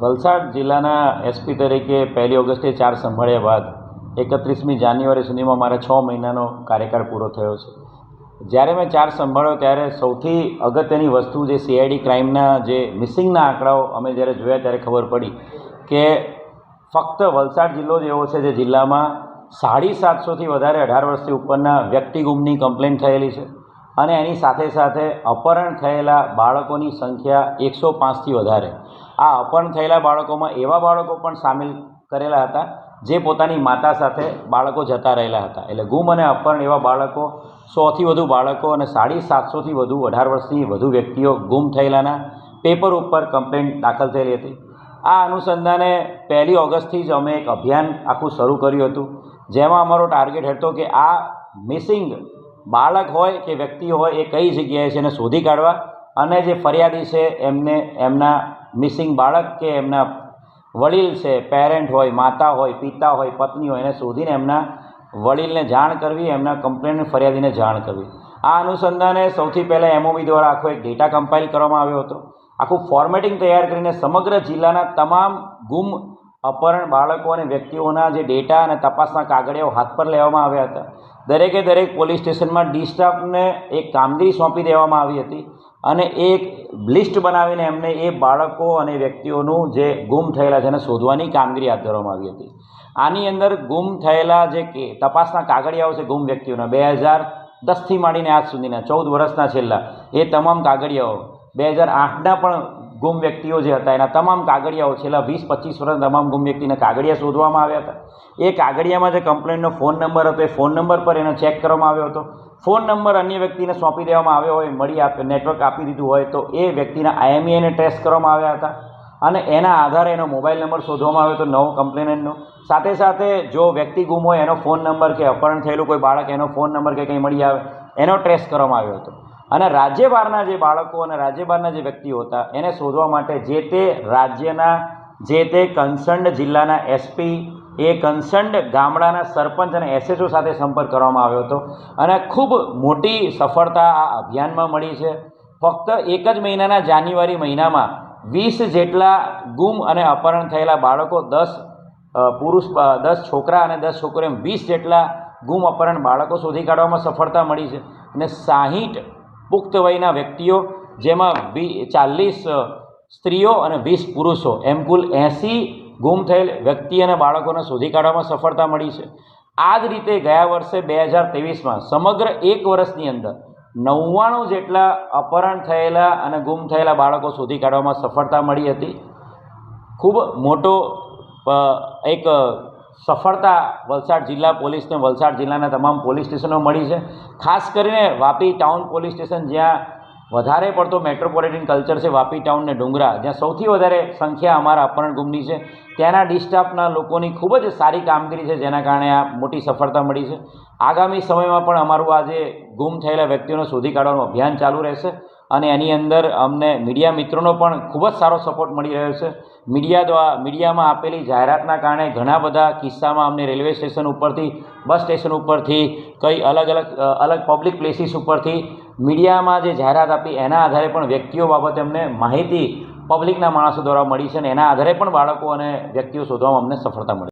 વલસાડ જિલ્લાના એસપી તરીકે પહેલી ઓગસ્ટે ચાર સંભાળ્યા બાદ એકત્રીસમી જાન્યુઆરી સુધીમાં મારે છ મહિનાનો કાર્યકાળ પૂરો થયો છે. જ્યારે મેં ચાર સંભાળ્યો ત્યારે સૌથી અગત્યની વસ્તુ જે સીઆઈડી ક્રાઇમના જે મિસિંગના આંકડાઓ અમે જ્યારે જોયા ત્યારે ખબર પડી કે ફક્ત વલસાડ જિલ્લો જ એવો છે જે જિલ્લામાં સાડી સાતસોથી વધારે અઢાર વર્ષથી ઉપરના વ્યક્તિ ગુમની કમ્પ્લેન થયેલી છે અને એની સાથે સાથે અપહરણ થયેલા બાળકોની સંખ્યા એકસો પાંચથી વધારે. આ અપર્ણ થયેલા બાળકોમાં એવા બાળકો પણ સામેલ કરેલા હતા, જે પોતાની માતા સાથે બાળકો જતા રહેલા હતા. એટલે ગુમ અને અપહરણ એવા બાળકો, સોથી વધુ બાળકો અને સાડી સાતસોથી વધુ અઢાર વર્ષની વધુ વ્યક્તિઓ ગુમ થયેલાના પેપર ઉપર કમ્પ્લેન દાખલ થયેલી હતી. આ અનુસંધાને પહેલી ઓગસ્ટથી જ અમે એક અભિયાન આખું શરૂ કર્યું હતું, જેમાં અમારો ટાર્ગેટ હતો કે આ મિસિંગ બાળક હોય કે વ્યક્તિ હોય એ કઈ જગ્યાએ છે એને શોધી કાઢવા અને જે ફરિયાદી છે એમને એમના મિસિંગ બાળક કે એમના વડીલ છે પેરેન્ટ હોય, માતા હોય, પિતા હોય, પત્ની હોય, એને શોધીને એમના વડીલને જાણ કરવી, એમના કમ્પ્લેન ફરિયાદીને જાણ કરવી. આ અનુસંધાને સૌથી પહેલાં એમઓબી દ્વારા આખો એક ડેટા કમ્પાઇલ કરવામાં આવ્યો હતો. આખું ફોર્મેટિંગ તૈયાર કરીને સમગ્ર જિલ્લાના તમામ ગુમ, અપહરણ બાળકો અને વ્યક્તિઓના જે ડેટા અને તપાસના કાગળિયાઓ હાથ પર લેવામાં આવ્યા હતા. દરેકે દરેક પોલીસ સ્ટેશનમાં ડી સ્ટાફને એક કામગીરી સોંપી દેવામાં આવી હતી. અને એક લિસ્ટ બનાવીને એમને એ બાળકો અને વ્યક્તિઓનું જે ગુમ થયેલા છે એને શોધવાની કામગીરી હાથ ધરવામાં આવી હતી. આની અંદર ગુમ થયેલા જે કે તપાસના કાગળિયાઓ છે ગુમ વ્યક્તિઓના, બે હજાર દસથી માંડીને આજ સુધીના, ચૌદ વર્ષના છેલ્લા, એ તમામ કાગળિયાઓ, બે હજાર આઠના પણ ગુમ વ્યક્તિઓ જે હતા, એના તમામ કાગળિયાઓ છેલ્લા વીસ, પચીસ વર્ષ તમામ ગુમ વ્યક્તિના કાગળિયા શોધવામાં આવ્યા હતા. એ કાગળિયામાં જે કમ્પ્લેનનો ફોન નંબર હતો, એ ફોન નંબર પર એને ચેક કરવામાં આવ્યો હતો. ફોન નંબર અન્ય વ્યક્તિને સોંપી દેવામાં આવ્યો હોય, મળી આપે નેટવર્ક આપી દીધું હોય, તો એ વ્યક્તિના આઈએમઈએને ટેસ્ટ કરવામાં આવ્યા હતા. અને એના આધારે એનો મોબાઈલ નંબર શોધવામાં આવ્યો હતો, નવો કમ્પ્લેનન્ટનો સાથે સાથે જો વ્યક્તિ ગુમ હોય, એનો ફોન નંબર કે અપહરણ થયેલું કોઈ બાળક, એનો ફોન નંબર કે કંઈ મળી આવે, એનો ટ્રેસ કરવામાં આવ્યો હતો. અને રાજ્ય બહારના જે બાળકો અને રાજ્ય બહારના જે વ્યક્તિઓ હતા, એને શોધવા માટે જે તે રાજ્યના, જે તે કન્સર્ન્ડ જિલ્લાના એસપી, એ કન્સર્ન્ડ ગામડાના સરપંચ અને એસએચઓ સાથે સંપર્ક કરવામાં આવ્યો હતો. અને ખૂબ મોટી સફળતા આ અભિયાનમાં મળી છે. ફક્ત એક જ મહિનાના જાન્યુઆરી મહિનામાં વીસ જેટલા ગુમ અને અપહરણ થયેલા બાળકો, દસ પુરુષ દસ છોકરા અને દસ છોકરીઓ એમ વીસ જેટલા ગુમ અપહરણ બાળકો શોધી કાઢવામાં સફળતા મળી છે. અને સાહીઠ પુખ્ત વયના વ્યક્તિઓ, જેમાં વી, ચાલીસ સ્ત્રીઓ અને વીસ પુરુષો, એમ કુલ એંસી ગુમ થયેલ વ્યક્તિ અને બાળકોને શોધી કાઢવામાં સફળતા મળી છે. આ જ રીતે ગયા વર્ષે બે હજાર ત્રેવીસમાં સમગ્ર એક વર્ષની અંદર નવ્વાણું જેટલા અપહરણ થયેલા અને ગુમ થયેલા બાળકો શોધી કાઢવામાં સફળતા મળી હતી. ખૂબ મોટો એક સફળતા વલસાડ જિલ્લા પોલીસને વલસાડ જિલ્લાના તમામ પોલીસ સ્ટેશનો મળી છે. ખાસ કરીને વાપી ટાઉન પોલીસ સ્ટેશન જ્યાં વધારે પડતો મેટ્રોપોલિટન કલ્ચર છે, વાપી ટાઉન ને ડુંગરા, જ્યાં સૌથી વધારે સંખ્યા અમારા અપહરણ ગુમની છે. ત્યાંના ડિસ્ટાફના લોકોની ખૂબ જ સારી કામગીરી છે, જેના કારણે આ મોટી સફળતા મળી છે. આગામી સમયમાં પણ અમારું આ જે ગુમ થયેલા વ્યક્તિઓને શોધી કાઢવાનું અભિયાન ચાલુ રહેશે. અને એની અંદર અમને મીડિયા મિત્રોનો પણ ખૂબ જ સારો સપોર્ટ મળી રહ્યો છે. મીડિયા દ્વારા મીડિયામાં આપેલી જાહેરાતના કારણે ઘણા બધા કિસ્સામાં અમને રેલવે સ્ટેશન ઉપરથી, બસ સ્ટેશન ઉપરથી, કઈ અલગ અલગ અલગ પબ્લિક પ્લેસીસ ઉપરથી મીડિયામાં જે જાહેરાત આપી એના આધારે પણ વ્યક્તિઓ બાબતે અમને માહિતી પબ્લિકના માણસો દ્વારા મળી છે અને એના આધારે પણ બાળકો અને વ્યક્તિઓ શોધવામાં અમને સફળતા મળી